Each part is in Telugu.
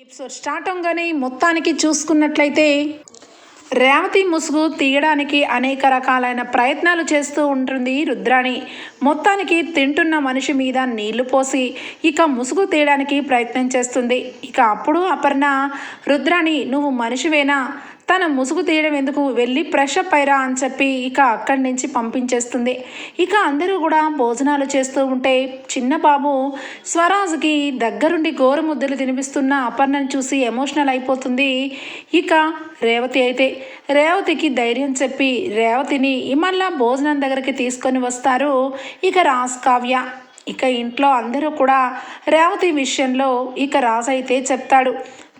ఎపిసోడ్ స్టార్ట్ అవగానే మొత్తానికి చూసుకున్నట్లయితే రేవతి ముసుగు తీయడానికి అనేక రకాలైన ప్రయత్నాలు చేస్తూ ఉంటుంది రుద్రాణి. మొత్తానికి తింటున్న మనిషి మీద నీళ్ళు పోసి ఇక ముసుగు తీయడానికి ప్రయత్నం చేస్తుంది. ఇక అప్పుడు అపర్ణ రుద్రాణి నువ్వు మనిషివేనా? తన ముసుగు తీయడం ఎందుకు? వెళ్ళి ఫ్రెష్ అప్ అయిరా అని చెప్పి ఇక అక్కడి నుంచి పంపించేస్తుంది. ఇక అందరూ కూడా భోజనాలు చేస్తూ ఉంటే చిన్న బాబు స్వరాజ్కి దగ్గరుండి గోరుముద్దలు తినిపిస్తున్న అపర్ణను చూసి ఎమోషనల్ అయిపోతుంది. ఇక రేవతి అయితే రేవతికి ధైర్యం చెప్పి రేవతిని మళ్ళా భోజనం దగ్గరికి తీసుకొని వస్తారు ఇక రాజ్ కావ్య. ఇక ఇంట్లో అందరూ కూడా రేవతి విషయంలో ఇక రాజు అయితే చెప్తాడు.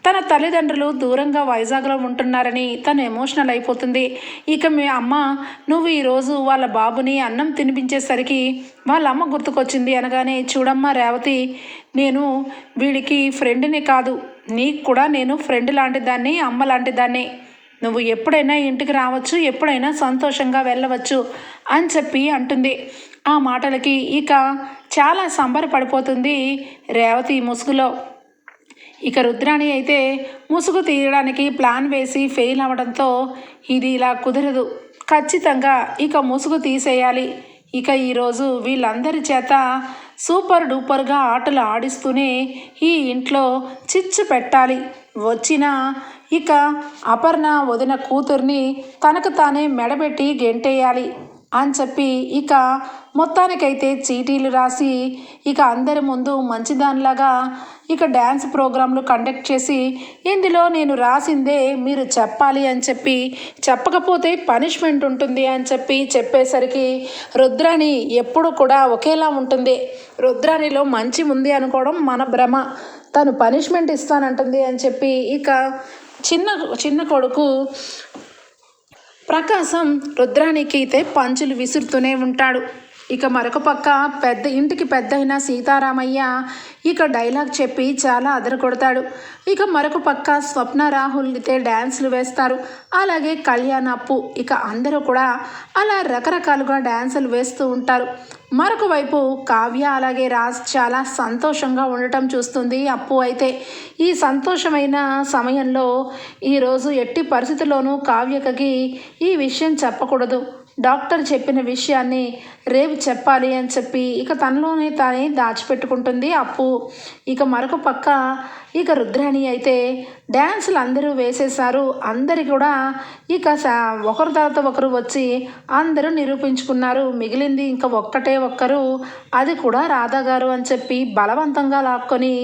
తన తల్లిదండ్రులు దూరంగా వైజాగ్లో ఉంటున్నారని తను ఎమోషనల్ అయిపోతుంది. ఇక మీ అమ్మ నువ్వు ఈరోజు వాళ్ళ బాబుని అన్నం తినిపించేసరికి వాళ్ళ అమ్మ గుర్తుకొచ్చింది అనగానే చూడమ్మా రేవతి నేను వీడికి ఫ్రెండ్ని కాదు. నీకు కూడా నేను ఫ్రెండ్ లాంటి దాన్ని అమ్మ లాంటి దాన్ని. నువ్వు ఎప్పుడైనా ఇంటికి రావచ్చు ఎప్పుడైనా సంతోషంగా వెళ్ళవచ్చు అని చెప్పి అంటుంది. ఆ మాటలకి ఇక చాలా సంబరపడిపోతుంది రేవతి ముసుగులో. ఇక రుద్రాణి అయితే ముసుగు తీయడానికి ప్లాన్ వేసి ఫెయిల్ అవ్వడంతో ఇది ఇలా కుదరదు. ఖచ్చితంగా ఇక ముసుగు తీసేయాలి. ఇక ఈరోజు వీళ్ళందరి చేత సూపర్ డూపర్గా ఆటలు ఆడిస్తూనే ఈ ఇంట్లో చిచ్చు పెట్టాలి. వచ్చిన ఇక అపర్ణ వదిన కూతుర్ని తనకు తానే మెడబెట్టి గెంటేయాలి అని చెప్పి ఇక మొత్తానికైతే చీటీలు రాసి ఇక అందరి ముందు మంచిదానిలాగా ఇక డ్యాన్స్ ప్రోగ్రాంలు కండక్ట్ చేసి ఇందులో నేను రాసిందే మీరు చెప్పాలి అని చెప్పి చెప్పకపోతే పనిష్మెంట్ ఉంటుంది అని చెప్పి చెప్పేసరికి రుద్రాణి ఎప్పుడు కూడా ఒకేలా ఉంటుంది. రుద్రాణిలో మంచి ఉంది అనుకోవడం మన భ్రమ. తను పనిష్మెంట్ ఇస్తానంటుంది అని చెప్పి ఇక చిన్న చిన్న కొడుకు ప్రకాశం రుద్రానికి అయితే పంచులు విసురుతూనే ఉంటాడు. ఇక మరొక పక్క పెద్ద ఇంటికి పెద్ద అయిన సీతారామయ్య ఇక డైలాగ్ చెప్పి చాలా అదరకొడతాడు ఇక మరొక పక్క స్వప్న రాహుల్ అయితే డ్యాన్సులు వేస్తారు. అలాగే కళ్యాణ్ అప్పు ఇక అందరూ కూడా అలా రకరకాలుగా డ్యాన్సులు వేస్తూ ఉంటారు. మరొక వైపు కావ్య అలాగే రాజ్ చాలా సంతోషంగా ఉండటం చూస్తుంది అప్పు అయితే. ఈ సంతోషమైన సమయంలో ఈరోజు ఎట్టి పరిస్థితుల్లోనూ కావ్యకకి ఈ విషయం చెప్పకూడదు. డాక్టర్ చెప్పిన విషయాన్ని రేపు చెప్పాలి అని చెప్పి ఇక తనలోనే తానే దాచిపెట్టుకుంటుంది అప్పు. ఇక మరొక పక్క ఇక రుద్రాణి అయితే డ్యాన్సులు అందరూ వేసేసారు అందరి కూడా ఇక ఒకరి తర్వాత ఒకరు వచ్చి అందరూ నిరూపించుకున్నారు. మిగిలింది ఇంకా ఒక్కటే ఒక్కరు. అది కూడా రాధా గారు అని చెప్పి బలవంతంగా లాక్కొని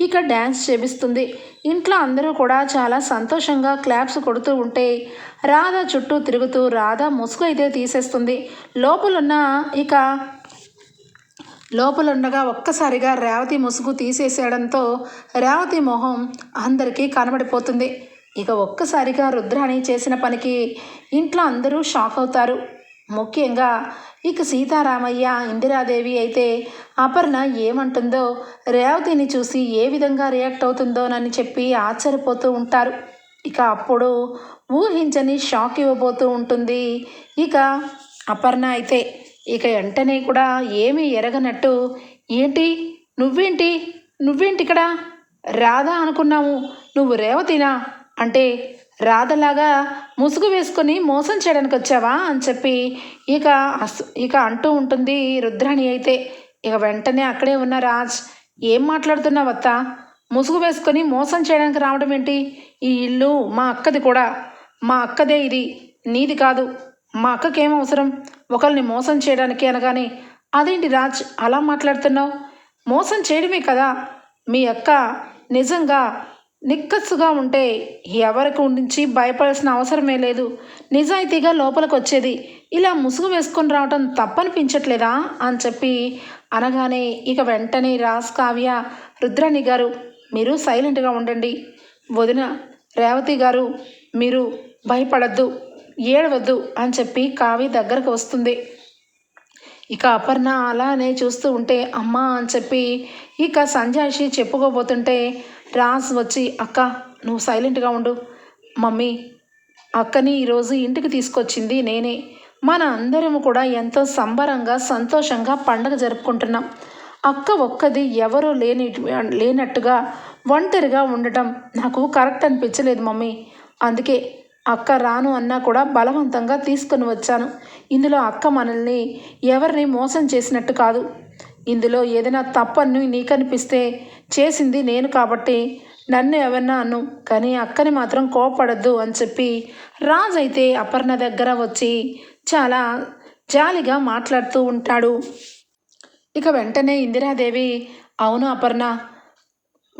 ఇక డ్యాన్స్ చేపిస్తుంది. ఇంట్లో అందరూ కూడా చాలా సంతోషంగా క్లాప్స్ కొడుతూ ఉంటే రాధ చుట్టూ తిరుగుతూ రాధ ముసుగు అయితే తీసేస్తుంది. లోపలున్న ఇక లోపలుండగా ఒక్కసారిగా రేవతి ముసుగు తీసేసేయడంతో రేవతి మొహం అందరికీ కనబడిపోతుంది. ఇక ఒక్కసారిగా రుద్రాణి చేసిన పనికి ఇంట్లో అందరూ షాక్ అవుతారు. ముఖ్యంగా ఇక సీతారామయ్య ఇందిరాదేవి అయితే అపర్ణ ఏమంటుందో రేవతిని చూసి ఏ విధంగా రియాక్ట్ అవుతుందోనని చెప్పి ఆశ్చర్యపోతూ ఉంటారు. ఇక అప్పుడు ఊహించని షాక్ ఇవ్వబోతూ ఉంటుంది. ఇక అపర్ణ అయితే ఇక వెంటనే కూడా ఏమీ ఎరగనట్టు ఏంటి? నువ్వేంటి? నువ్వేంటి ఇక్కడ రాధా అనుకున్నాము. నువ్వు రేవతినా? అంటే రాధలాగా ముసుగు వేసుకొని మోసం చేయడానికి వచ్చావా? అని చెప్పి ఇక ఇక అంటూ ఉంటుంది రుద్రాణి అయితే. ఇక వెంటనే అక్కడే ఉన్న రాజ్ ఏం మాట్లాడుతున్నావత్తా? ముసుగు వేసుకొని మోసం చేయడానికి రావడం ఏంటి? ఈ ఇల్లు మా అక్కది కూడా. మా అక్కదే ఇది. నీది కాదు. మా అక్కకేం అవసరం? ఒకరిని మోసం చేయడానికి అనగానే అదేంటి రాజ్ అలా మాట్లాడుతున్నావు? మోసం చేయడమే కదా. మీ అక్క నిజంగా నిక్కస్సుగా ఉంటే ఎవరికి ఉండించి భయపడాల్సిన అవసరమే లేదు. నిజాయితీగా లోపలికి వచ్చేది. ఇలా ముసుగు వేసుకొని రావటం తప్పనిపించట్లేదా? అని చెప్పి అనగానే ఇక వెంటనే రాజ్ కావ్య రుద్రాణి గారు మీరు సైలెంట్గా ఉండండి. వదిన రేవతి గారు మీరు భయపడద్దు ఏడవద్దు అని చెప్పి కావి దగ్గరకు వస్తుంది. ఇక అపర్ణ అలానే చూస్తూ ఉంటే అమ్మా అని చెప్పి ఇక సంజాషి చెప్పుకోబోతుంటే రాజ్ వచ్చి అక్క నువ్వు సైలెంట్గా ఉండు. మమ్మీ అక్కని ఈరోజు ఇంటికి తీసుకొచ్చింది నేనే. మన అందరం కూడా ఎంతో సంబరంగా సంతోషంగా పండగ జరుపుకుంటున్నాం. అక్క ఒక్కది ఎవరూ లేని లేనట్టుగా ఒంటరిగా ఉండటం నాకు కరెక్ట్ అనిపించలేదు మమ్మీ. అందుకే అక్క రాను అన్నా కూడా బలవంతంగా తీసుకొని వచ్చాను. ఇందులో అక్క మనల్ని ఎవరిని మోసం చేసినట్టు కాదు. ఇందులో ఏదైనా తప్పని నీకనిపిస్తే చేసింది నేను కాబట్టి నన్ను ఎవరన్నా అను కానీ అక్కని మాత్రం కోపడద్దు అని చెప్పి రాజు అయితే అపర్ణ దగ్గర వచ్చి చాలా జాలిగా మాట్లాడుతూ ఉంటాడు. ఇక వెంటనే ఇందిరాదేవి అవును అపర్ణ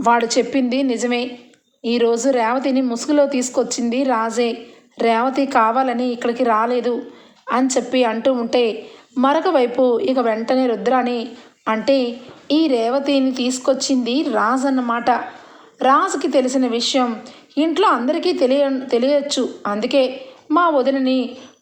వాడు చెప్పింది నిజమే. ఈరోజు రేవతిని ముసుగులో తీసుకొచ్చింది రాజే. రేవతి కావాలని ఇక్కడికి రాలేదు అని చెప్పి అంటూ ఉంటే మరొక వైపు ఇక వెంటనే రుద్రాని అంటే ఈ రేవతిని తీసుకొచ్చింది రాజ్ అన్నమాట. రాజుకి తెలిసిన విషయం ఇంట్లో అందరికీ తెలియ తెలియచ్చు. అందుకే మా వదినని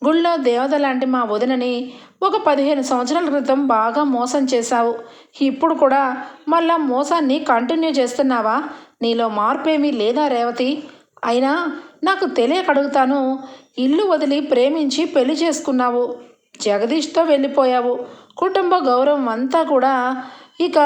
గుళ్ళో దేవత లాంటి మా వదినని ఒక పదిహేను సంవత్సరాల క్రితం బాగా మోసం చేశావు. ఇప్పుడు కూడా మళ్ళా మోసాన్ని కంటిన్యూ చేస్తున్నావా? నీలో మార్పేమీ లేదా రేవతి? అయినా నాకు తెలియక అడుగుతాను ఇల్లు వదిలి ప్రేమించి పెళ్ళి చేసుకున్నావు. జగదీష్తో వెళ్ళిపోయావు. కుటుంబ గౌరవం అంతా కూడా ఇక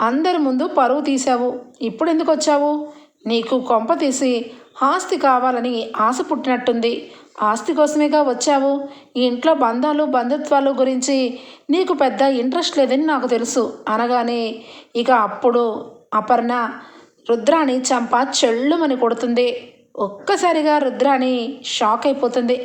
అందరి ముందు పరువు తీశావు. ఇప్పుడు ఎందుకు వచ్చావు? నీకు కొంప తీసి ఆస్తి కావాలని ఆశ పుట్టినట్టుంది. ఆస్తి కోసమేగా వచ్చావు? ఈ ఇంట్లో బంధాలు బంధుత్వాలు గురించి నీకు పెద్ద ఇంట్రెస్ట్ లేదని నాకు తెలుసు. అనగానే ఇక అప్పుడు అపర్ణ రుద్రాణి చంప చెళ్ళుమని కొడుతుంది. ఒక్కసారిగా రుద్రాణి షాక్ అయిపోతుంది.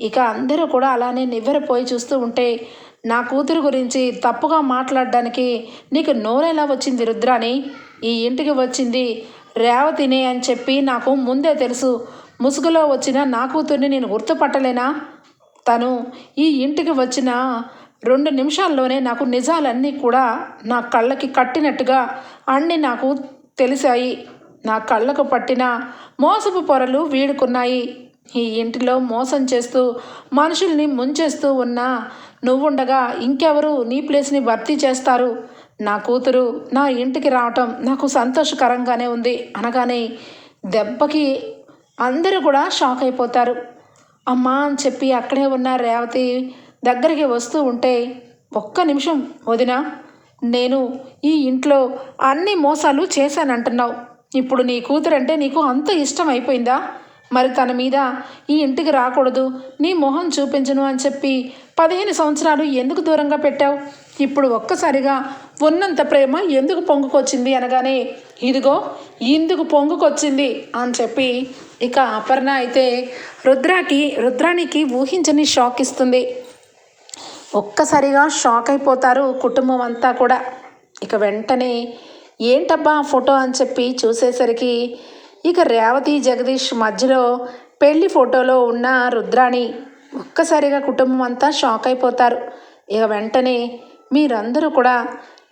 ఇక అందరూ కూడా అలానే నివ్వెరపోయి చూస్తూ ఉంటే నా కూతురు గురించి తప్పుగా మాట్లాడడానికి నీకు నోరెలా వచ్చింది రుద్రాణి? ఈ ఇంటికి వచ్చింది రేవతినే అని చెప్పి నాకు ముందే తెలుసు. ముసుగులో వచ్చిన నా కూతుర్ని నేను గుర్తుపట్టలేనా? తను ఈ ఇంటికి వచ్చిన రెండు నిమిషాల్లోనే నాకు నిజాలన్నీ కూడా నా కళ్ళకి కట్టినట్టుగా అన్నీ నాకు తెలిసాయి. నా కళ్ళకు పట్టిన మోసపు పొరలు వీడుకున్నాయి. ఈ ఇంటిలో మోసం చేస్తూ మనుషుల్ని ముంచేస్తూ ఉన్నా నువ్వుండగా ఇంకెవరు నీ ప్లేస్ని భర్తీ చేస్తారు? నా కూతురు నా ఇంటికి రావటం నాకు సంతోషకరంగానే ఉంది. అనగానే దెబ్బకి అందరూ కూడా షాక్ అయిపోతారు. అమ్మా అని చెప్పి అక్కడే ఉన్న రేవతి దగ్గరికి వస్తూ ఉంటే ఒక్క నిమిషం వదిన నేను ఈ ఇంట్లో అన్ని మోసాలు చేశానంటున్నావు. ఇప్పుడు నీ కూతురంటే నీకు అంత ఇష్టం అయిపోయిందా? మరి తన మీద ఈ ఇంటికి రాకూడదు నీ మొహం చూపించను అని చెప్పి పదిహేను సంవత్సరాలు ఎందుకు దూరంగా పెట్టావు? ఇప్పుడు ఒక్కసారిగా ఉన్నంత ప్రేమ ఎందుకు పొంగుకొచ్చింది అనగానే ఇదిగో ఇందుకు పొంగుకొచ్చింది అని చెప్పి ఇక అపర్ణ అయితే రుద్రాకి రుద్రానికి ఊహించని షాక్ ఇస్తుంది. ఒక్కసారిగా షాక్ అయిపోతారు కుటుంబం అంతా కూడా. ఇక వెంటనే ఏంటబ్బా ఆ ఫోటో? అని చెప్పి చూసేసరికి ఇక రేవతి జగదీష్ మధ్యలో పెళ్ళి ఫోటోలో ఉన్న రుద్రాణి ఒక్కసారిగా కుటుంబం అంతా షాక్ అయిపోతారు. ఇక వెంటనే మీరందరూ కూడా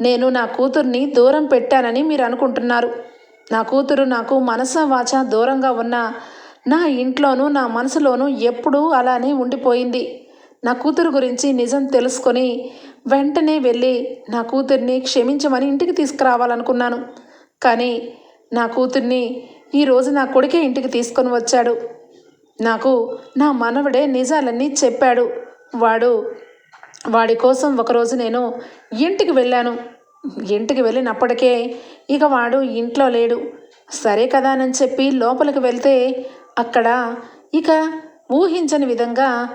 నేను నా కూతుర్ని దూరం పెట్టానని మీరు అనుకుంటున్నారు. నా కూతురు నాకు మనసు వాచ దూరంగా ఉన్న నా ఇంట్లోనూ నా మనసులోనూ ఎప్పుడూ అలానే ఉండిపోయింది. నా కూతురు గురించి నిజం తెలుసుకొని వెంటనే వెళ్ళి నా కూతుర్ని క్షమించమని ఇంటికి తీసుకురావాలనుకున్నాను. కానీ నా కూతుర్ని ఈరోజు నా కొడుకే ఇంటికి తీసుకొని వచ్చాడు. నాకు నా మనవడే నిజాలన్నీ చెప్పాడు. వాడు వాడి కోసం ఒకరోజు నేను ఇంటికి వెళ్ళాను. ఇంటికి వెళ్ళినప్పటికే ఇక వాడు ఇంట్లో లేడు. సరే కదా అని చెప్పి లోపలికి వెళ్తే అక్కడ ఇక ఊహించని విధంగా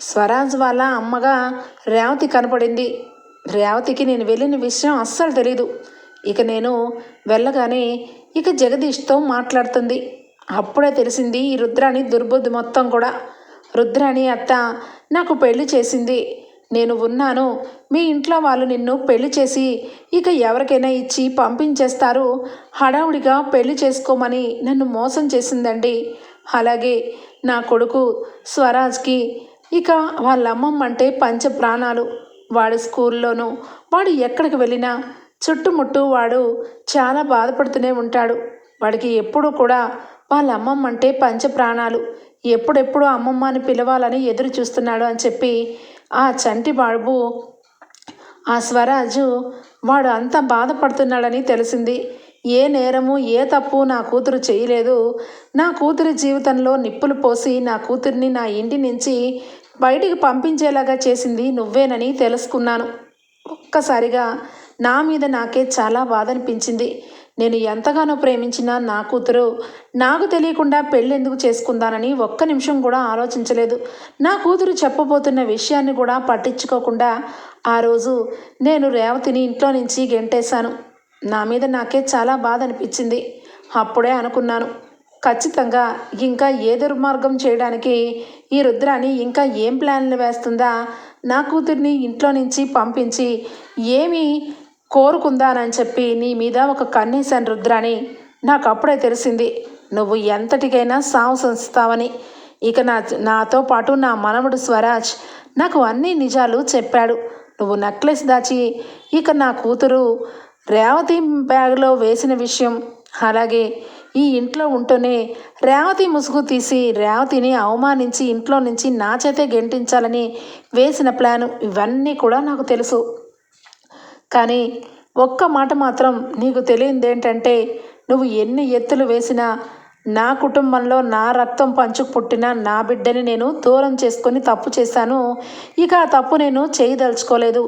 స్వరాజ్ వాళ్ళ అమ్మగా రేవతి కనపడింది. రేవతికి నేను వెళ్ళిన విషయం అస్సలు తెలీదు. ఇక నేను వెళ్ళగానే ఇక జగదీష్తో మాట్లాడుతుంది. అప్పుడే తెలిసింది ఈ రుద్రాణి దుర్బుద్ధి మొత్తం కూడా. రుద్రాణి అత్త నాకు పెళ్ళి చేసింది. నేను ఉన్నాను. మీ ఇంట్లో వాళ్ళు నిన్ను పెళ్ళి చేసి ఇక ఎవరికైనా ఇచ్చి పంపించేస్తారు. హడావుడిగా పెళ్ళి చేసుకోమని నన్ను మోసం చేసిందండి. అలాగే నా కొడుకు స్వరాజ్కి ఇక వాళ్ళమ్మమ్మ అంటే పంచ ప్రాణాలు వాడి స్కూల్లోనూ వాడు ఎక్కడికి వెళ్ళినా చుట్టుముట్టు వాడు చాలా బాధపడుతూనే ఉంటాడు. వాడికి ఎప్పుడూ కూడా వాళ్ళ అమ్మమ్మ అంటే పంచప్రాణాలు. ఎప్పుడెప్పుడు అమ్మమ్మ అని పిలవాలని ఎదురు చూస్తున్నాడు అని చెప్పి ఆ చంటి బాబు ఆ స్వరాజు వాడు అంత బాధపడుతున్నాడని తెలిసింది. ఏ నేరము ఏ తప్పు నా కూతురు చేయలేదు. నా కూతురి జీవితంలో నిప్పులు పోసి నా కూతుర్ని నా ఇంటి నుంచి బయటికి పంపించేలాగా చేసింది నువ్వేనని తెలుసుకున్నాను. ఒక్కసారిగా నా మీద నాకే చాలా బాధ అనిపించింది. నేను ఎంతగానో ప్రేమించిన నా కూతురు నాకు తెలియకుండా పెళ్ళి ఎందుకు చేసుకుందానని ఒక్క నిమిషం కూడా ఆలోచించలేదు. నా కూతురు చెప్పబోతున్న విషయాన్ని కూడా పట్టించుకోకుండా ఆ రోజు నేను రేవతిని ఇంట్లో నుంచి గెంటేశాను. నా మీద నాకే చాలా బాధ అనిపించింది. అప్పుడే అనుకున్నాను ఖచ్చితంగా ఇంకా ఏ దుర్మార్గం చేయడానికి ఈ రుద్రాని ఇంకా ఏం ప్లాన్లు వేస్తుందా? నా కూతుర్ని ఇంట్లో నుంచి పంపించి ఏమి కోరుకుందానని చెప్పి నీ మీద ఒక కన్నీసాను రుద్రాని నాకు అప్పుడే తెలిసింది. నువ్వు ఎంతటికైనా సాహసిస్తావని ఇక నా నాతో పాటు నా మనవడు స్వరాజ్ నాకు అన్ని నిజాలు చెప్పాడు. నువ్వు నెక్లెస్ దాచి ఇక నా కూతురు రేవతి బ్యాగ్లో వేసిన విషయం అలాగే ఈ ఇంట్లో ఉంటూనే రేవతి ముసుగు తీసి రేవతిని అవమానించి ఇంట్లో నుంచి నా చేతే గెంటించాలని వేసిన ప్లాను ఇవన్నీ కూడా నాకు తెలుసు. కానీ ఒక్క మాట మాత్రం నీకు తెలియంది ఏంటంటే నువ్వు ఎన్ని ఎత్తులు వేసినా నా కుటుంబంలో నా రక్తం పంచుకు పుట్టిన నా బిడ్డని నేను దూరం చేసుకొని తప్పు చేశాను. ఇక ఆ తప్పు నేను చేయదలుచుకోలేదు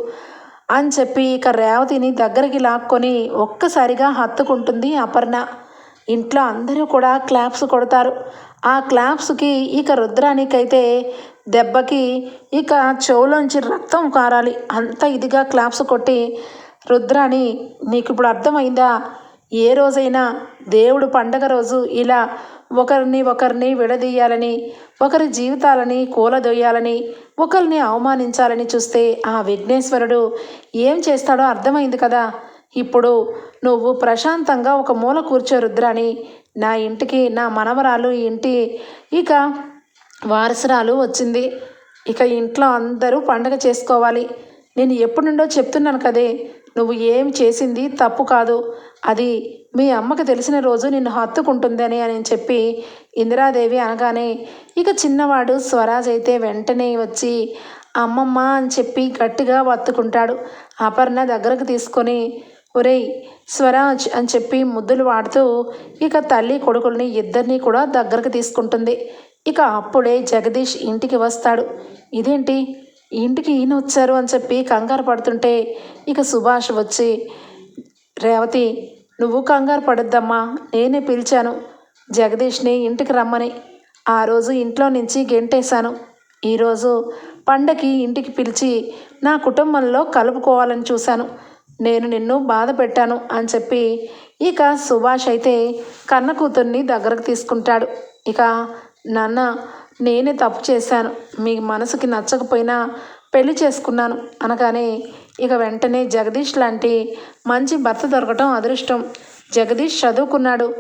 అని చెప్పి ఇక రేవతిని దగ్గరికి లాక్కొని ఒక్కసారిగా హత్తుకుంటుంది అపర్ణ. ఇంట్లో అందరూ కూడా క్లాప్స్ కొడతారు. ఆ క్లాప్స్కి ఇక రుద్రానికైతే దెబ్బకి ఇక చెవులోంచి రక్తం కారాలి. అంత ఇదిగా క్లాప్స్ కొట్టి రుద్రాని నీకు ఇప్పుడు అర్థమైందా? ఏ రోజైనా దేవుడు పండగ రోజు ఇలా ఒకరిని ఒకరిని విడదీయాలని ఒకరి జీవితాలని కూలదొయ్యాలని ఒకరిని అవమానించాలని చూస్తే ఆ విఘ్నేశ్వరుడు ఏం చేస్తాడో అర్థమైంది కదా? ఇప్పుడు నువ్వు ప్రశాంతంగా ఒక మూల కూర్చో రుద్రాని నా ఇంటికి నా మనవరాలు ఇంటి ఇక వారసురాలు వచ్చింది. ఇక ఇంట్లో అందరూ పండగ చేసుకోవాలి. నేను ఎప్పటి నుండో చెప్తున్నాను కదే నువ్వు ఏం చేసింది తప్పు కాదు. అది మీ అమ్మకి తెలిసిన రోజు నిన్ను హత్తుకుంటుందని అని చెప్పి ఇందిరాదేవి అనగానే ఇక చిన్నవాడు స్వరాజ్ అయితే వెంటనే వచ్చి అమ్మమ్మ అని చెప్పి గట్టిగా వత్తుకుంటాడు. అపర్ణ దగ్గరకు తీసుకొని ఒరేయ్ స్వరాజ్ అని చెప్పి ముద్దులు వాడుతూ ఇక తల్లి కొడుకుల్ని ఇద్దరినీ కూడా దగ్గరకు తీసుకుంటుంది. ఇక అప్పుడే జగదీష్ ఇంటికి వస్తాడు. ఇదేంటి? ఇంటికి ఈయన వచ్చారు అని చెప్పి కంగారు పడుతుంటే ఇక సుభాష్ వచ్చి రేవతి నువ్వు కంగారు పడొద్దమ్మా నేనే పిలిచాను. జగదీష్ని ఇంటికి రమ్మని. ఆ రోజు ఇంట్లో నుంచి గెంటేశాను. ఈరోజు పండకి ఇంటికి పిలిచి నా కుటుంబంలో కలుపుకోవాలని చూశాను. నేను నిన్ను బాధ పెట్టాను అని చెప్పి ఇక సుభాష్ అయితే కన్న కూతుర్ని దగ్గరకు తీసుకుంటాడు. ఇక నాన్న నేనే తప్పు చేశాను. మీ మనసుకి నచ్చకపోయినా పెళ్ళి చేసుకున్నాను అనగానే ఇక వెంటనే జగదీష్ లాంటి మంచి భర్త దొరకటం అదృష్టం. జగదీష్ చదువుకున్నాడు.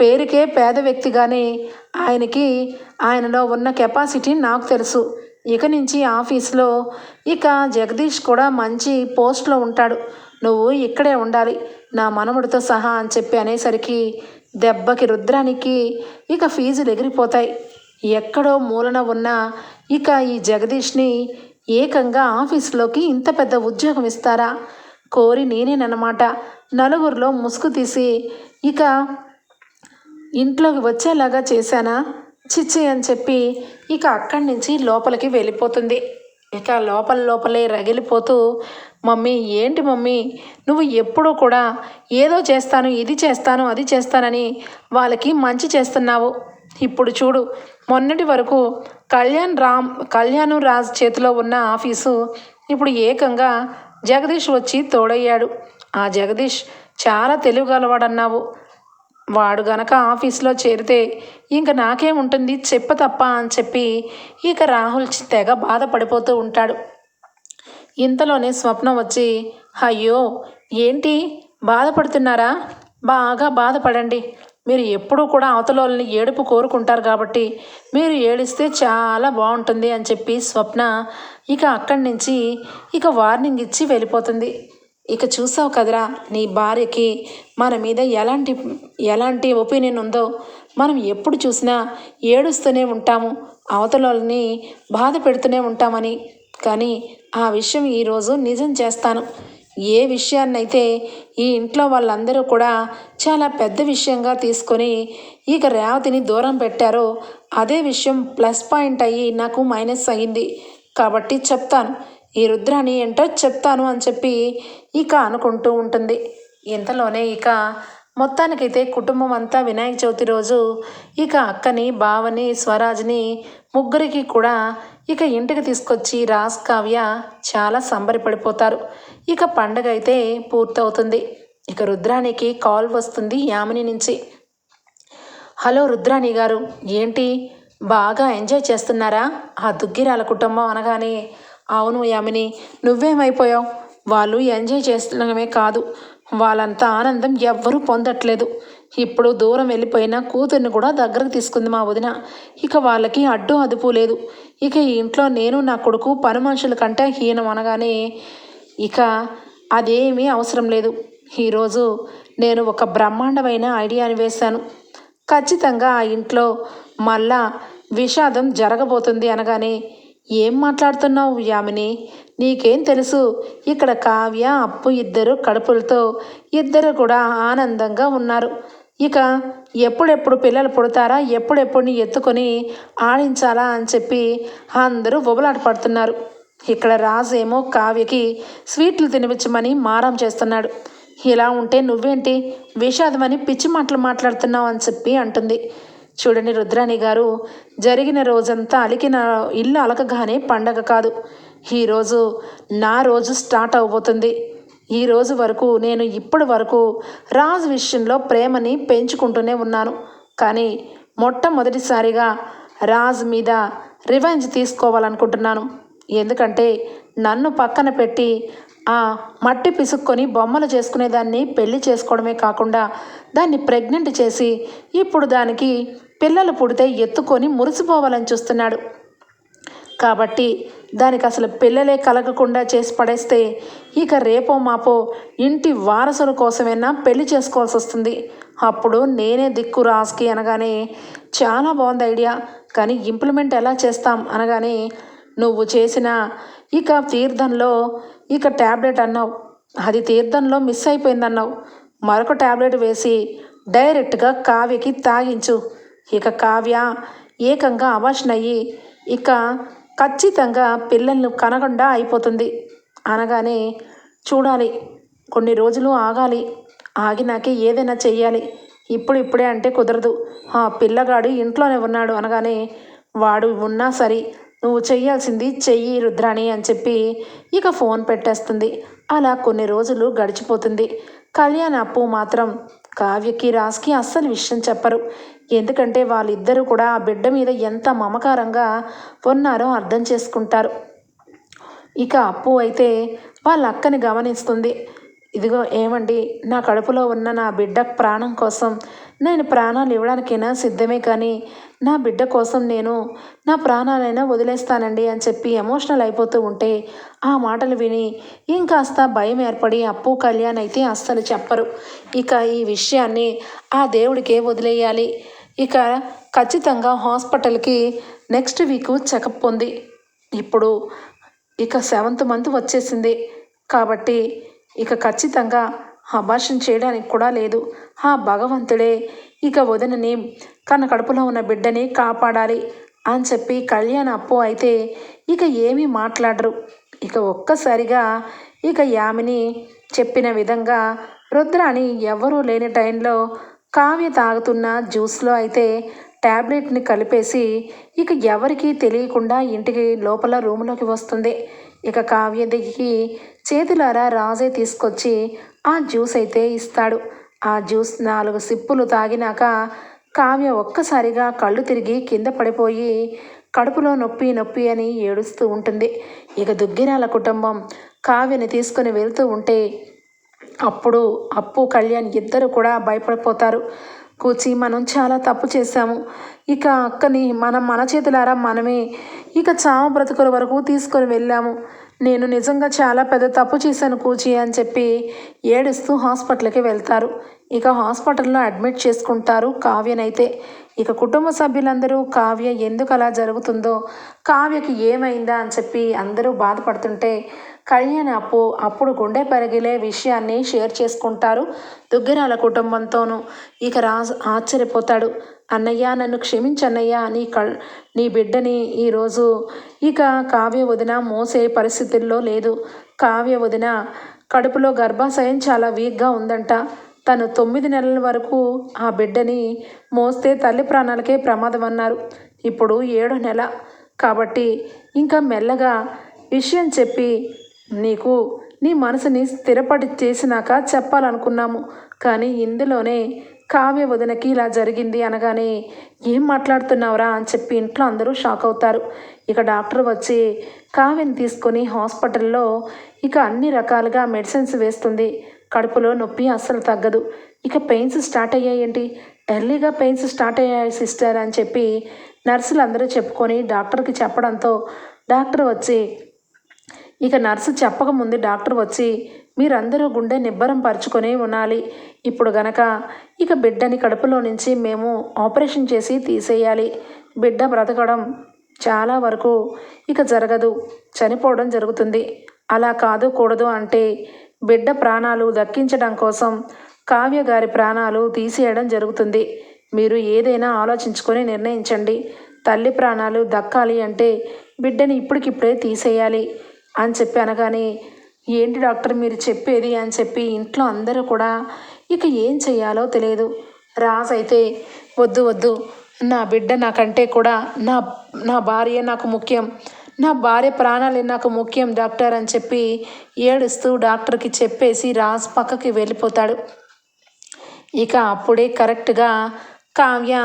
పేరుకే పేద వ్యక్తిగానే ఆయనకి ఆయనలో ఉన్న కెపాసిటీ నాకు తెలుసు. ఇక నుంచి ఆఫీస్లో ఇక జగదీష్ కూడా మంచి పోస్ట్లో ఉంటాడు. నువ్వు ఇక్కడే ఉండాలి. నా మనవడితో సహా అని చెప్పి అనేసరికి దెబ్బకి రుద్రానికి ఇక ఫీజులు ఎగిరిపోతాయి. ఎక్కడో మూలన ఉన్న ఇక ఈ జగదీష్ని ఏకంగా ఆఫీస్లోకి ఇంత పెద్ద ఉద్యోగం ఇస్తారా? కోరి నేనేనమాట నలుగురిలో ముసుగు తీసి ఇక ఇంట్లోకి వచ్చేలాగా చేశానా? చిచ్చి అని చెప్పి ఇక అక్కడి నుంచి లోపలికి వెళ్ళిపోతుంది. ఇక లోపల లోపలే రగిలిపోతూ మమ్మీ ఏంటి మమ్మీ? నువ్వు ఎప్పుడూ కూడా ఏదో చేస్తాను ఇది చేస్తాను అది చేస్తానని వాళ్ళకి మంచి చేస్తున్నావు. ఇప్పుడు చూడు మొన్నటి వరకు కళ్యాణ్ రామ్ కళ్యాణ్ రాజ్ చేతిలో ఉన్న ఆఫీసు ఇప్పుడు ఏకంగా జగదీష్ వచ్చి తోడయ్యాడు. ఆ జగదీష్ చాలా తెలివిగలవాడన్నావు. వాడు గనక ఆఫీస్లో చేరితే ఇంక నాకేముంటుంది చెప్ప తప్ప అని చెప్పి ఇక రాహుల్ తెగ బాధపడిపోతూ ఉంటాడు. ఇంతలోనే స్వప్నం వచ్చి అయ్యో ఏంటి? బాధపడుతున్నారా? బాగా బాధపడండి. మీరు ఎప్పుడూ కూడా అవతలని ఏడుపు కోరుకుంటారు కాబట్టి మీరు ఏడిస్తే చాలా బాగుంటుంది అని చెప్పి స్వప్న ఇక అక్కడి నుంచి ఇక వార్నింగ్ ఇచ్చి వెళ్ళిపోతుంది. ఇక చూసావు కదరా నీ భార్యకి మన మీద ఎలాంటి ఎలాంటి ఒపీనియన్ ఉందో మనం ఎప్పుడు చూసినా ఏడుస్తూనే ఉంటాము అవతలని బాధ పెడుతూనే ఉంటామని. కానీ ఆ విషయం ఈరోజు నిజం చేస్తాను. ఏ విషయాన్నైతే ఈ ఇంట్లో వాళ్ళందరూ కూడా చాలా పెద్ద విషయంగా తీసుకొని ఇక రేవతిని దూరం పెట్టారో అదే విషయం ప్లస్ పాయింట్ అయ్యి నాకు మైనస్ అయ్యింది కాబట్టి చెప్తాను ఈ రుద్రాని ఏంటో చెప్తాను అని చెప్పి ఇక అనుకుంటూ ఉంటుంది. ఇంతలోనే ఇక మొత్తానికైతే కుటుంబం అంతా వినాయక చవితి రోజు ఇక అక్కని బావని స్వరాజ్ని ముగ్గురికి కూడా ఇక ఇంటికి తీసుకొచ్చి రాజ్ కావ్య చాలా సంబరపడిపోతారు. ఇక పండగ అయితే పూర్తవుతుంది. ఇక రుద్రానికి కాల్ వస్తుంది యామిని నుంచి. హలో రుద్రాణి గారు ఏంటి? బాగా ఎంజాయ్ చేస్తున్నారా? ఆ దుగ్గిరాల కుటుంబం అనగానే అవును యామిని నువ్వేమైపోయావు? వాళ్ళు ఎంజాయ్ చేస్తుండడమే కాదు. వాళ్ళంత ఆనందం ఎవ్వరూ పొందట్లేదు. ఇప్పుడు దూరం వెళ్ళిపోయిన కూతుర్ని కూడా దగ్గరకు తీసుకుంది మా వదిన. ఇక వాళ్ళకి అడ్డు అదుపు లేదు. ఇక ఈ ఇంట్లో నేను నా కొడుకు పని మనుషుల కంటే హీనం అనగానే ఇక అదేమీ అవసరం లేదు. ఈరోజు నేను ఒక బ్రహ్మాండమైన ఐడియాని వేశాను. ఖచ్చితంగా ఆ ఇంట్లో మళ్ళా విషాదం జరగబోతుంది అనగానే ఏం మాట్లాడుతున్నావు యామిని నీకేం తెలుసు? ఇక్కడ కావ్య అప్పు ఇద్దరు కడుపులతో ఇద్దరు కూడా ఆనందంగా ఉన్నారు. ఇక ఎప్పుడెప్పుడు పిల్లలు పుడతారా? ఎప్పుడెప్పుడు ఎత్తుకొని ఆడించాలా అని చెప్పి అందరూ ఉబలాట పడుతున్నారు. ఇక్కడ రాజేమో కావ్యకి స్వీట్లు తినిపించమని మారం చేస్తున్నాడు. ఇలా ఉంటే నువ్వేంటి? విషాదమని పిచ్చి మాటలు మాట్లాడుతున్నావు అని చెప్పి అంటుంది. చూడండి రుద్రాణి గారు జరిగిన రోజంతా అలికిన ఇల్లు అలకగానే పండగ కాదు. ఈరోజు నా రోజు స్టార్ట్ అవబోతుంది. ఈ రోజు వరకు నేను ఇప్పటి వరకు రాజు విషయంలో ప్రేమని పెంచుకుంటూనే ఉన్నాను. కానీ మొట్టమొదటిసారిగా రాజు మీద రివెంజ్ తీసుకోవాలనుకుంటున్నాను. ఎందుకంటే నన్ను పక్కన పెట్టి ఆ మట్టి పిసుక్కొని బొమ్మలు చేసుకునేదాన్ని పెళ్ళి చేసుకోవడమే కాకుండా దాన్ని ప్రెగ్నెంట్ చేసి ఇప్పుడు దానికి పిల్లలు పుడితే ఎత్తుకొని మురిసిపోవాలని చూస్తున్నాడు. కాబట్టి దానికి అసలు పిల్లలే కలగకుండా చేసి పడేస్తే ఇక రేపో మాపో ఇంటి వారసుల కోసమైనా పెళ్ళి చేసుకోవాల్సి వస్తుంది. అప్పుడు నేనే దిక్కు రాస్కి అనగానే చాలా బాగుంది ఐడియా కానీ ఇంప్లిమెంట్ ఎలా చేస్తాం? అనగానే నువ్వు చేసిన ఇక తీర్థంలో ఇక ట్యాబ్లెట్ అన్నావు. అది తీర్థంలో మిస్ అయిపోయిందన్నావు. మరొక ట్యాబ్లెట్ వేసి డైరెక్ట్గా కావ్యకి తాగించు. ఇక కావ్య ఏకంగా అవాషన్ అయ్యి ఇక ఖచ్చితంగా పిల్లల్ని కనకుండా అయిపోతుంది. అనగానే చూడాలి కొన్ని రోజులు ఆగాలి ఆగినాకే ఏదైనా చెయ్యాలి. ఇప్పుడు ఇప్పుడే అంటే కుదరదు. ఆ పిల్లగాడు ఇంట్లోనే ఉన్నాడు అనగానే వాడు ఉన్నా సరే నువ్వు చెయ్యాల్సింది చెయ్యి రుద్రాణి అని చెప్పి ఇక ఫోన్ పెట్టేస్తుంది. అలా కొన్ని రోజులు గడిచిపోతుంది. కళ్యాణ్ అప్పు మాత్రం కావ్యకి రాజ్కి అస్సలు విషయం చెప్పరు. ఎందుకంటే వాళ్ళిద్దరూ కూడా ఆ బిడ్డ మీద ఎంత మమకారంగా ఉన్నారో అర్థం చేసుకుంటారు. ఇక అప్పు అయితే వాళ్ళ అక్కని గమనిస్తుంది. ఇదిగో ఏమండి నా కడుపులో ఉన్న నా బిడ్డ ప్రాణం కోసం నేను ప్రాణాలు ఇవ్వడానికైనా సిద్ధమే కానీ నా బిడ్డ కోసం నేను నా ప్రాణాలైనా వదిలేస్తానండి అని చెప్పి ఎమోషనల్ అయిపోతూ ఉంటే ఆ మాటలు విని ఇంకాస్త భయం ఏర్పడి అప్పు కళ్యాణ్ అయితే అస్సలు చెప్పరు. ఇక ఈ విషయాన్ని ఆ దేవుడికే వదిలేయాలి. ఇక ఖచ్చితంగా హాస్పిటల్కి నెక్స్ట్ వీక్ చెకప్ ఉంది. ఇప్పుడు ఇక సెవెంత్ మంత్ వచ్చేసింది కాబట్టి ఇక ఖచ్చితంగా అభాషణ చేయడానికి కూడా లేదు. ఆ భగవంతుడే ఇక వదినని కన్న కడుపులో ఉన్న బిడ్డని కాపాడాలి అని చెప్పి కళ్యాణ్ అప్పు అయితే ఇక ఏమీ మాట్లాడరు. ఇక ఒక్కసారిగా ఇక యామిని చెప్పిన విధంగా రుద్రాని ఎవరూ లేని టైంలో కావ్య తాగుతున్న జ్యూస్లో అయితే ట్యాబ్లెట్ని కలిపేసి ఇక ఎవరికీ తెలియకుండా ఇంటికి లోపల రూములోకి వస్తుంది. ఇక కావ్య దిగి చేతులారా రాజే తీసుకొచ్చి ఆ జ్యూస్ అయితే ఇస్తాడు. ఆ జ్యూస్ నాలుగు సిప్పులు తాగినాక కావ్య ఒక్కసారిగా కళ్ళు తిరిగి కింద పడిపోయి కడుపులో నొప్పి నొప్పి అని ఏడుస్తూ ఉంటుంది. ఇక దుగ్గిరాల కుటుంబం కావ్యని తీసుకొని వెళ్తూ ఉంటే అప్పుడు అప్పు కళ్యాణ్ ఇద్దరు కూడా భయపడిపోతారు. కూచి మనం చాలా తప్పు చేశాము. ఇక అక్కని మనం మన చేతులారా మనమే. ఇక చావు బ్రతుకుల వరకు తీసుకొని వెళ్ళాము. నేను నిజంగా చాలా పెద్ద తప్పు చేశాను కూచి అని చెప్పి ఏడుస్తూ హాస్పిటల్కి వెళ్తారు. ఇక హాస్పిటల్లో అడ్మిట్ చేసుకుంటారు కావ్యనైతే. ఇక కుటుంబ సభ్యులందరూ కావ్య ఎందుకు అలా జరుగుతుందో కావ్యకి ఏమైందా అని చెప్పి అందరూ బాధపడుతుంటే కళ్యాణ్ అప్పు అప్పుడు గుండె పెరిగిలే విషయాన్ని షేర్ చేసుకుంటారు దుగ్గిరాల కుటుంబంతోనూ. ఇక రాజు ఆశ్చర్యపోతాడు. అన్నయ్య నన్ను క్షమించన్నయ్య నీ కళ్ నీ బిడ్డని ఈరోజు ఇక కావ్య వదిన మోసే పరిస్థితుల్లో లేదు. కావ్య వదిన కడుపులో గర్భాశయం చాలా వీక్గా ఉందంట. తను తొమ్మిది నెలల వరకు ఆ బిడ్డని మోస్తే తల్లి ప్రాణాలకే ప్రమాదం అన్నారు. ఇప్పుడు ఏడో నెల. కాబట్టి ఇంకా మెల్లగా విషయం చెప్పి నీకు నీ మనసుని స్థిరపడి చేసినాక చెప్పాలనుకున్నాము. కానీ ఇందులోనే కావ్య వదినకి ఇలా జరిగింది అనగానే ఏం మాట్లాడుతున్నావురా? అని చెప్పి ఇంట్లో అందరూ షాక్ అవుతారు. ఇక డాక్టర్ వచ్చి కావ్యని తీసుకొని హాస్పిటల్లో ఇక అన్ని రకాలుగా మెడిసిన్స్ వేస్తుంది. కడుపులో నొప్పి అస్సలు తగ్గదు. ఇక పెయిన్స్ స్టార్ట్ అయ్యాయేంటి? ఎర్లీగా పెయిన్స్ స్టార్ట్ అయ్యాయి సిస్టర్ అని చెప్పి నర్సులు అందరూ చెప్పుకొని డాక్టర్కి చెప్పడంతో డాక్టర్ వచ్చి ఇక నర్సు చెప్పకముందు డాక్టర్ వచ్చి మీరందరూ గుండె నిబ్బరం పరుచుకొని ఉండాలి. ఇప్పుడు గనక ఇక బిడ్డని కడుపులో నుంచి మేము ఆపరేషన్ చేసి తీసేయాలి. బిడ్డ బ్రతకడం చాలా వరకు ఇక జరగదు. చనిపోవడం జరుగుతుంది. అలా కాదు కూడదు అంటే బిడ్డ ప్రాణాలు దక్కించడం కోసం కావ్య గారి ప్రాణాలు తీసేయడం జరుగుతుంది. మీరు ఏదైనా ఆలోచించుకొని నిర్ణయించండి. తల్లి ప్రాణాలు దక్కాలి అంటే బిడ్డని ఇప్పటికిప్పుడే తీసేయాలి అని చెప్పి అనగానే ఏంటి డాక్టర్ మీరు చెప్పేది అని చెప్పి ఇంట్లో అందరూ కూడా ఇక ఏం చేయాలో తెలియదు. రాజ్ అయితే వద్దు వద్దు నా బిడ్డ నాకంటే కూడా నా నా భార్య నాకు ముఖ్యం నా భార్య ప్రాణాలే నాకు ముఖ్యం డాక్టర్ అని చెప్పి ఏడుస్తూ డాక్టర్కి చెప్పేసి రాజ్ పక్కకి వెళ్ళిపోతాడు. ఇక అప్పుడే కరెక్ట్గా కావ్య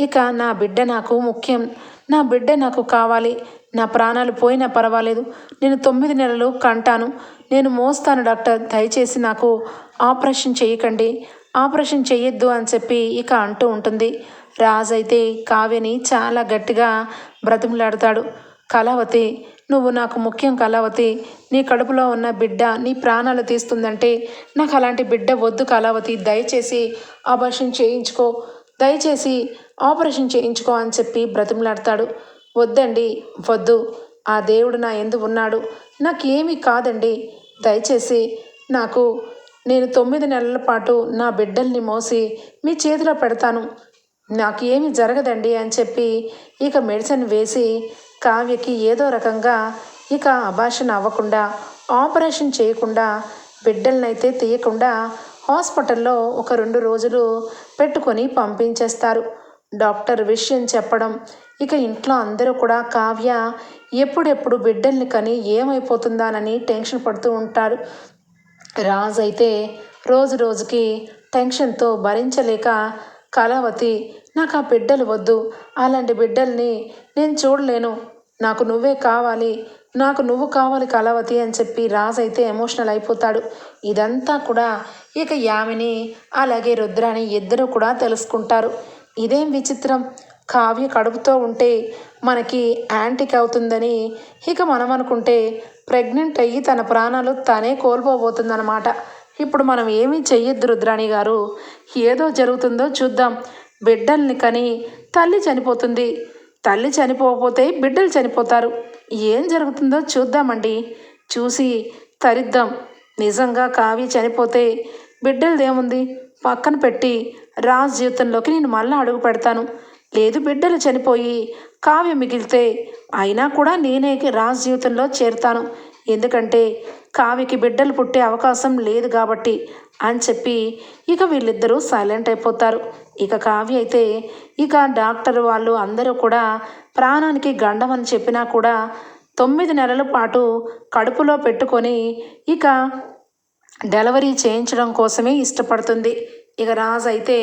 ఇక నా బిడ్డ నాకు ముఖ్యం నా బిడ్డ నాకు కావాలి. నా ప్రాణాలు పోయినా పర్వాలేదు. నేను తొమ్మిది నెలలు కంటాను. నేను మోస్తాను డాక్టర్. దయచేసి నాకు ఆపరేషన్ చేయకండి. ఆపరేషన్ చేయొద్దు అని చెప్పి ఇక అంటూ ఉంటుంది. రాజ్ అయితే కావ్యని చాలా గట్టిగా బ్రతిమలాడతాడు. కళావతి నువ్వు నాకు ముఖ్యం కళావతి. నీ కడుపులో ఉన్న బిడ్డ నీ ప్రాణాలు తీస్తుందంటే నాకు అలాంటి బిడ్డ వద్దు కళావతి. దయచేసి ఆపరేషన్ చేయించుకో. దయచేసి ఆపరేషన్ చేయించుకో అని చెప్పి బ్రతిమలాడతాడు. వద్దండి వద్దు. ఆ దేవుడు నా ఎందు ఉన్నాడు. నాకేమీ కాదండి. దయచేసి నాకు నేను తొమ్మిది నెలల పాటు నా బిడ్డల్ని మోసి మీ చేతిలో పెడతాను. నాకు ఏమీ జరగదండి అని చెప్పి ఇక మెడిసిన్ వేసి కావ్యకి ఏదో రకంగా ఇక అభాషణ అవ్వకుండా ఆపరేషన్ చేయకుండా బిడ్డలనైతే తీయకుండా హాస్పిటల్లో ఒక రెండు రోజులు పెట్టుకొని పంపించేస్తారు. డాక్టర్ విషయం చెప్పడం ఇక ఇంట్లో అందరూ కూడా కావ్య ఎప్పుడెప్పుడు బిడ్డల్ని కని ఏమైపోతుందానని టెన్షన్ పడుతూ ఉంటారు. రాజు అయితే రోజు రోజుకి టెన్షన్తో భరించలేక కళావతి నాకు ఆ బిడ్డలు వద్దు. అలాంటి బిడ్డల్ని నేను చూడలేను. నాకు నువ్వే కావాలి. నాకు నువ్వు కావాలి కళావతి అని చెప్పి రాజ్ అయితే ఎమోషనల్ అయిపోతాడు. ఇదంతా కూడా ఇక యామిని అలాగే రుద్రాని ఇద్దరు కూడా తెలుసుకుంటారు. ఇదేం విచిత్రం? కావ్య కడుపుతో ఉంటే మనకి యాంటిక్ అవుతుందని ఇక మనం అనుకుంటే ప్రెగ్నెంట్ అయ్యి తన ప్రాణాలు తనే కోల్పోబోతుందన్నమాట. ఇప్పుడు మనం ఏమీ చెయ్యొద్దు రుద్రాణి గారు. ఏదో జరుగుతుందో చూద్దాం. బిడ్డల్ని కని తల్లి చనిపోతుంది. తల్లి చనిపోకపోతే బిడ్డలు చనిపోతారు. ఏం జరుగుతుందో చూద్దామండి. చూసి తరిద్దాం. నిజంగా కావ్య చనిపోతే బిడ్డలదేముంది? పక్కన పెట్టి రాజ్ జీవితంలోకి నేను మళ్ళీ అడుగు పెడతాను. లేదు బిడ్డలు చనిపోయి కావ్య మిగిలితే అయినా కూడా నేనే రాజ్ జీవితంలో చేరుతాను. ఎందుకంటే కావ్యకి బిడ్డలు పుట్టే అవకాశం లేదు కాబట్టి అని చెప్పి ఇక వీళ్ళిద్దరూ సైలెంట్ అయిపోతారు. ఇక కావ్య అయితే ఇక డాక్టర్ వాళ్ళు అందరూ కూడా ప్రాణానికి గండం అని చెప్పినా కూడా తొమ్మిది నెలల పాటు కడుపులో పెట్టుకొని ఇక డెలివరీ చేయించడం కోసమే ఇష్టపడుతుంది. ఇక రాజ్ అయితే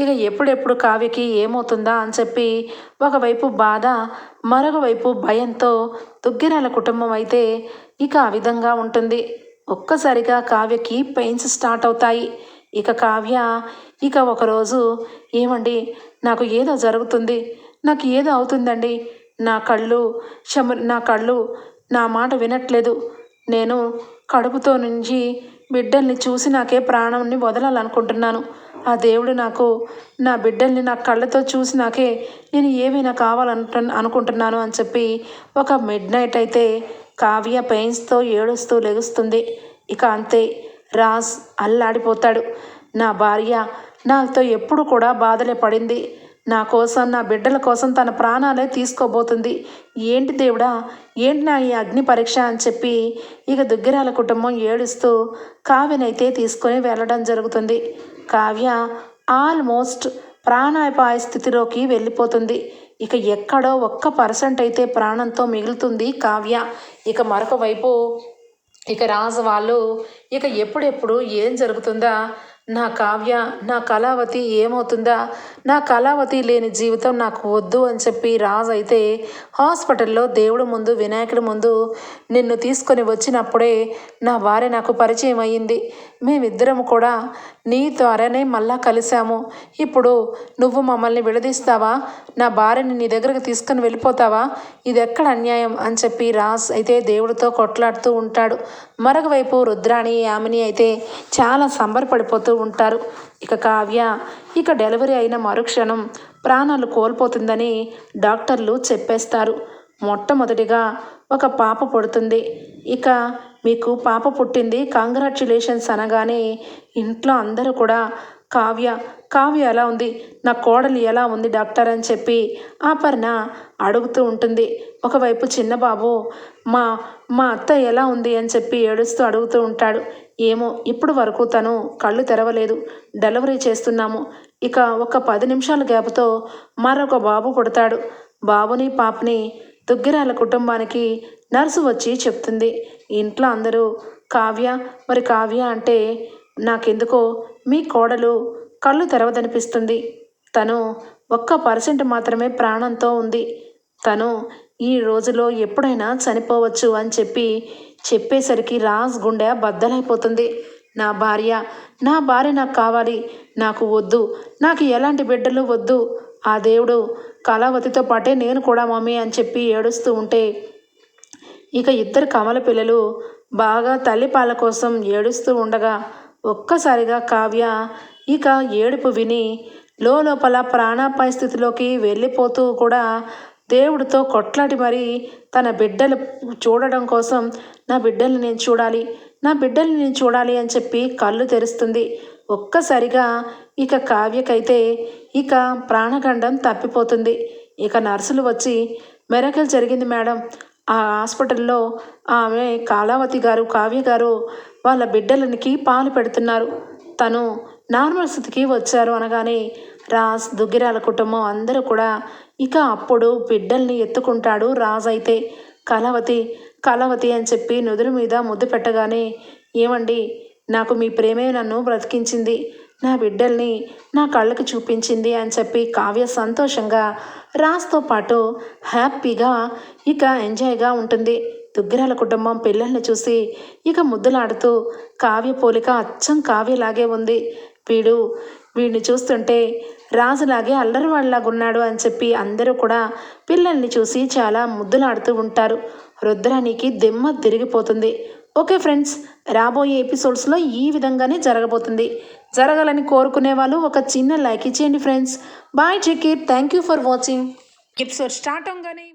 ఇక ఎప్పుడెప్పుడు కావ్యకి ఏమవుతుందా అని చెప్పి ఒకవైపు బాధ మరొక వైపు భయంతో దుగ్గిరాల కుటుంబం అయితే ఇక ఆ విధంగా ఉంటుంది. ఒక్కసారిగా కావ్యకి పెయిన్స్ స్టార్ట్ అవుతాయి. ఇక కావ్య ఇక ఒకరోజు ఏమండి నాకు ఏదో జరుగుతుంది. నాకు ఏదో అవుతుందండి. నా కళ్ళు శమ నా కళ్ళు నా మాట వినట్లేదు. నేను కడుపుతో నుంచి బిడ్డల్ని చూసి నాకే ప్రాణాన్ని వదలాలనుకుంటున్నాను. ఆ దేవుడు నాకు నా బిడ్డల్ని నా కళ్ళతో చూసి నాకే నేను ఏమైనా కావాలనుకు అనుకుంటున్నాను అని చెప్పి ఒక మిడ్ నైట్ అయితే కావ్య పెయిన్స్తో ఏడుస్తూ లెగుస్తుంది. ఇక అంతే రాజ్ అల్లాడిపోతాడు. నా భార్య నాతో ఎప్పుడు కూడా బాధలే పడింది. నా కోసం నా బిడ్డల కోసం తన ప్రాణాలే తీసుకోబోతుంది. ఏంటి దేవుడా? ఏంటి నా ఈ అగ్ని పరీక్ష అని చెప్పి ఇక దుగ్గిరాల కుటుంబం ఏడుస్తూ కావ్యనైతే తీసుకొని వెళ్ళడం జరుగుతుంది. కావ్య ఆల్మోస్ట్ ప్రాణాపాయ స్థితిలోకి వెళ్ళిపోతుంది. ఇక ఎక్కడో ఒక్క పర్సెంట్ అయితే ప్రాణంతో మిగులుతుంది కావ్య. ఇక మరొక వైపు ఇక రాజు వాళ్ళు ఇక ఎప్పుడెప్పుడు ఏం జరుగుతుందా? నా కావ్య నా కళావతి ఏమవుతుందా? నా కళావతి లేని జీవితం నాకు వద్దు అని చెప్పి రాజు అయితే హాస్పిటల్లో దేవుడు ముందు వినాయకుడి ముందు నిన్ను తీసుకొని వచ్చినప్పుడే నా భార్య నాకు పరిచయం అయ్యింది. మేమిద్దరం కూడా నీ ద్వారానే మళ్ళా కలిశాము. ఇప్పుడు నువ్వు మమ్మల్ని విడదీస్తావా? నా భార్యని నీ దగ్గరకు తీసుకొని వెళ్ళిపోతావా? ఇది ఎక్కడ అన్యాయం? అని చెప్పి రాజ్ అయితే దేవుడితో కొట్లాడుతూ ఉంటాడు. మరొకవైపు రుద్రాణి యామిని అయితే చాలా సంబరపడిపోతూ ఉంటారు. ఇక కావ్య ఇక డెలివరీ అయిన మరుక్షణం ప్రాణాలు కోల్పోతుందని డాక్టర్లు చెప్పేస్తారు. మొట్టమొదటిగా ఒక పాప పుడుతుంది. ఇక మీకు పాప పుట్టింది. కంగ్రాచ్యులేషన్స్ అనగానే ఇంట్లో అందరూ కూడా కావ్య కావ్య ఎలా ఉంది? నా కోడలు ఎలా ఉంది డాక్టర్ అని చెప్పి ఆపర్ణ అడుగుతూ ఉంటుంది. ఒకవైపు చిన్నబాబు మా మా అత్త ఎలా ఉంది అని చెప్పి ఏడుస్తూ అడుగుతూ ఉంటాడు. ఏమో ఇప్పుడు వరకు తను కళ్ళు తెరవలేదు. డెలివరీ చేస్తున్నాము. ఇక ఒక పది నిమిషాల గ్యాప్తో మరొక బాబు పుడతాడు. బాబుని పాపని దుగ్గిరాల కుటుంబానికి నర్సు వచ్చి చెప్తుంది ఇంట్లో అందరూ కావ్య మరి కావ్య అంటే నాకెందుకో మీ కోడలు కళ్ళు తెరవదనిపిస్తుంది. తను ఒక్క పర్సెంట్ మాత్రమే ప్రాణంతో ఉంది. తను ఈ రోజులో ఎప్పుడైనా చనిపోవచ్చు అని చెప్పి చెప్పేసరికి రాజ్ గుండె బద్దలైపోతుంది. నా భార్య నా భార్య నాకు కావాలి నాకు వద్దు నాకు ఎలాంటి బిడ్డలు వద్దు. ఆ దేవుడు కళావతితో పాటే నేను కూడా మమ్మీ అని చెప్పి ఏడుస్తూ ఉంటే ఇక ఇద్దరు కమల పిల్లలు బాగా తల్లి పాల కోసం ఏడుస్తూ ఉండగా ఒక్కసారిగా కావ్య ఇక ఏడుపు విని లోపల ప్రాణాపాయ స్థితిలోకి వెళ్ళిపోతూ కూడా దేవుడితో కొట్లాడి మరి తన బిడ్డలు చూడడం కోసం నా బిడ్డల్ని నేను చూడాలి నా బిడ్డల్ని నేను చూడాలి అని చెప్పి కళ్ళు తెరుస్తుంది. ఒక్కసారిగా ఇక కావ్యకైతే ఇక ప్రాణఖండం తప్పిపోతుంది. ఇక నర్సులు వచ్చి మెరకల్ జరిగింది మేడం ఆ హాస్పిటల్లో ఆమె కాలావతి గారు కావ్య గారు వాళ్ళ బిడ్డలకి పాలు పెడుతున్నారు. తను నార్మల్ స్థితికి వచ్చారు అనగానే రాజ్ దుగ్గిరాల కుటుంబం అందరూ కూడా ఇక అప్పుడు బిడ్డల్ని ఎత్తుకుంటాడు రాజ్ అయితే. కళావతి కళావతి అని చెప్పి నుదురు మీద ముద్దు పెట్టగానే ఏమండి నాకు మీ ప్రేమే నన్ను బ్రతికించింది. నా బిడ్డల్ని నా కళ్ళకు చూపించింది అని చెప్పి కావ్య సంతోషంగా రాజ్తో పాటు హ్యాపీగా ఇక ఎంజాయ్గా ఉంటుంది. దుగ్గిరాల కుటుంబం పిల్లల్ని చూసి ఇక ముద్దులాడుతూ కావ్య పోలిక అచ్చం కావ్యలాగే ఉంది. వీడు వీడిని చూస్తుంటే రాజులాగే అల్లరివాళ్ళలాగున్నాడు అని చెప్పి అందరూ కూడా పిల్లల్ని చూసి చాలా ముద్దులాడుతూ ఉంటారు. రుద్రానికి దిమ్మ తిరిగిపోతుంది. ఓకే ఫ్రెండ్స్ రాబోయే ఎపిసోడ్స్లో ఈ విధంగానే జరగబోతుంది. జరగాలని కోరుకునే వాళ్ళు ఒక చిన్న లైక్ ఇచ్చేయండి friends bye check thank you for watching episode start అవగానే